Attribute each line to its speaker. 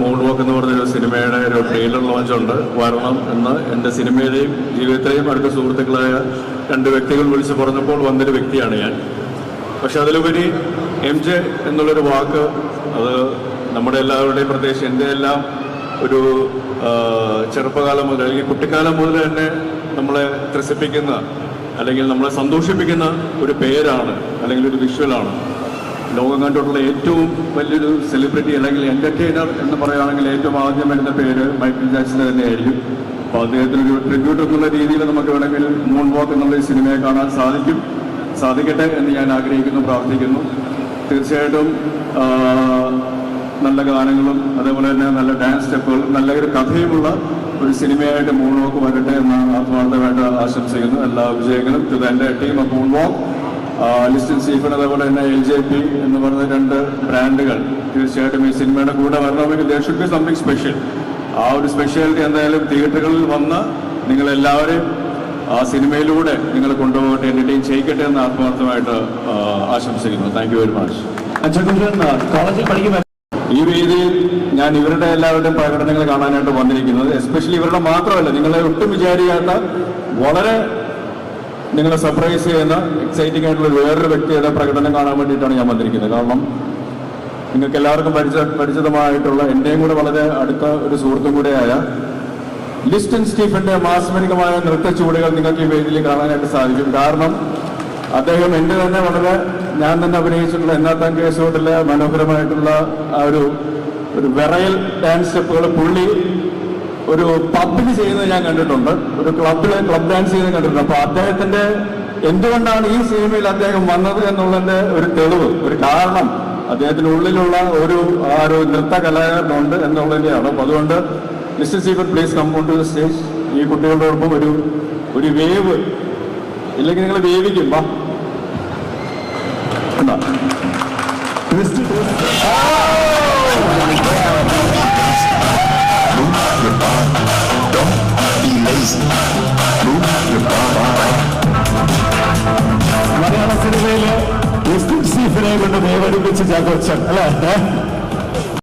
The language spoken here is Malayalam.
Speaker 1: മൂൺ വാക്ക് എന്ന് പറഞ്ഞൊരു സിനിമയുടെ ഒരു ട്രെയിലർ ലോഞ്ച് ഉണ്ട്. വരണം എന്ന് എന്റെ സിനിമയിലെയും ജീവിതത്തിലെയും അടുത്ത സുഹൃത്തുക്കളായ രണ്ട് വ്യക്തികൾ വിളിച്ച് പറഞ്ഞപ്പോൾ വന്നൊരു വ്യക്തിയാണ് ഞാൻ. പക്ഷെ അതിലുപരി എം ജെ എന്നുള്ളൊരു വാക്ക് അത് നമ്മുടെ എല്ലാവരുടെയും പ്രത്യേകിച്ച് എന്റെ എല്ലാം ഒരു ചെറുപ്പകാലം മുതൽ അല്ലെങ്കിൽ കുട്ടിക്കാലം മുതൽ തന്നെ നമ്മളെ ത്രസിപ്പിക്കുന്ന അല്ലെങ്കിൽ നമ്മളെ സന്തോഷിപ്പിക്കുന്ന ഒരു പേരാണ് അല്ലെങ്കിൽ ഒരു വിഷ്വലാണ് ലോകം കണ്ടിട്ടുള്ള ഏറ്റവും വലിയൊരു സെലിബ്രിറ്റി അല്ലെങ്കിൽ എന്റർടൈനർ എന്ന് പറയുകയാണെങ്കിൽ ഏറ്റവും ആദ്യം വരുന്ന പേര് മൈക്കിൾ ജാക്സൺ തന്നെയായിരിക്കും. അപ്പോൾ അദ്ദേഹത്തിന് ഒരു ട്രിബ്യൂട്ട് എന്നുള്ള രീതിയിൽ നമുക്ക് വേണമെങ്കിൽ മൂൺ വാക്ക് എന്നുള്ള ഈ സിനിമയെ കാണാൻ സാധിക്കും. സാധിക്കട്ടെ എന്ന് ഞാൻ ആഗ്രഹിക്കുന്നു പ്രാർത്ഥിക്കുന്നു. തീർച്ചയായിട്ടും നല്ല ഗാനങ്ങളും അതേപോലെ തന്നെ നല്ല ഡാൻസ് സ്റ്റെപ്പുകളും നല്ലൊരു കഥയുമുള്ള ഒരു സിനിമയായിട്ട് മൂൺ വാക്ക് വരട്ടെ എന്ന് ആത്മാർത്ഥമായിട്ട് ആശംസിക്കുന്നു. എല്ലാ വിജയങ്ങളും ടു എന്റെ team of moon walk Listin Stephen അതേപോലെ തന്നെ എൽ ജെ പി എന്ന് പറയുന്ന രണ്ട് ബ്രാൻഡുകൾ. തീർച്ചയായിട്ടും ഈ സിനിമയുടെ കൂടെ വരണമെങ്കിൽ they should be something special ആ ഒരു സ്പെഷ്യാലിറ്റി എന്തായാലും തിയേറ്ററുകളിൽ വന്ന് നിങ്ങളെല്ലാവരെയും ആ സിനിമയിലൂടെ നിങ്ങൾ കൊണ്ടുപോകട്ടെ എന്റർടൈൻ ചെയ്യിക്കട്ടെ എന്ന് ആത്മാർത്ഥമായിട്ട് ആശംസിക്കുന്നു. താങ്ക് യു വെരി മച്ച്
Speaker 2: കോളേജിൽ പഠിക്കുമ്പോൾ
Speaker 1: ഈ രീതിയിൽ ഞാൻ ഇവരുടെ എല്ലാവരുടെയും പ്രകടനങ്ങൾ കാണാനായിട്ട് വന്നിരിക്കുന്നത്. എസ്പെഷ്യലി ഇവരുടെ മാത്രമല്ല നിങ്ങളെ ഒട്ടും വിചാരിക്കാത്ത വളരെ നിങ്ങളെ സർപ്രൈസ് ചെയ്യുന്ന എക്സൈറ്റിംഗ് ആയിട്ടുള്ള വേറൊരു വ്യക്തിയുടെ പ്രകടനം കാണാൻ വേണ്ടിയിട്ടാണ് ഞാൻ വന്നിരിക്കുന്നത്. കാരണം നിങ്ങൾക്ക് എല്ലാവർക്കും പരിച പരിചിതമായിട്ടുള്ള എന്റെയും കൂടെ വളരെ അടുത്ത ഒരു സുഹൃത്തും കൂടെയായ ലിസ്റ്റൻ സ്റ്റീഫന്റെ മാസ്മരികമായ നൃത്ത ചുവടുകൾ നിങ്ങൾക്ക് ഈ വേദിയിൽ കാണാനായിട്ട് സാധിക്കും. കാരണം അദ്ദേഹം എന്റെ തന്നെ വളരെ ഞാൻ തന്നെ അഭിനയിച്ചിട്ടുള്ള എന്നാത്താൻ കേസോട്ടിലെ മനോഹരമായിട്ടുള്ള ആ ഒരു ഒരു വിറയൽ ഡാൻസ് സ്റ്റെപ്പുകൾ പുള്ളി ഒരു പബ്ബിൽ ചെയ്യുന്നത് ഞാൻ കണ്ടിട്ടുണ്ട്. ഒരു ക്ലബിൽ ക്ലബ് ഡാൻസ് ചെയ്യുന്നത് കണ്ടിട്ടുണ്ട്. അപ്പൊ അദ്ദേഹത്തിന്റെ എന്തുകൊണ്ടാണ് ഈ സിനിമയിൽ അദ്ദേഹം വന്നത് എന്നുള്ളതിന്റെ ഒരു തെളിവ് ഒരു കാരണം അദ്ദേഹത്തിന്റെ ഉള്ളിലുള്ള ഒരു ആ ഒരു നൃത്ത കലാകാരനുണ്ട് എന്നുള്ളതിന്റെയാണ് അപ്പൊ അതുകൊണ്ട് mister സീഫർ please come on to the stage ഈ കുട്ടികളോടൊപ്പം ഒരു ഒരു വേവ്. ഇല്ലെങ്കിൽ നിങ്ങൾ വേവിക്കും. വാ. കണ്ടോ?
Speaker 2: സ്റ്റീഫനെ കൊണ്ട് ദേവടിപ്പിച്ച് ചാക്കോച്ചൻ അല്ലേ?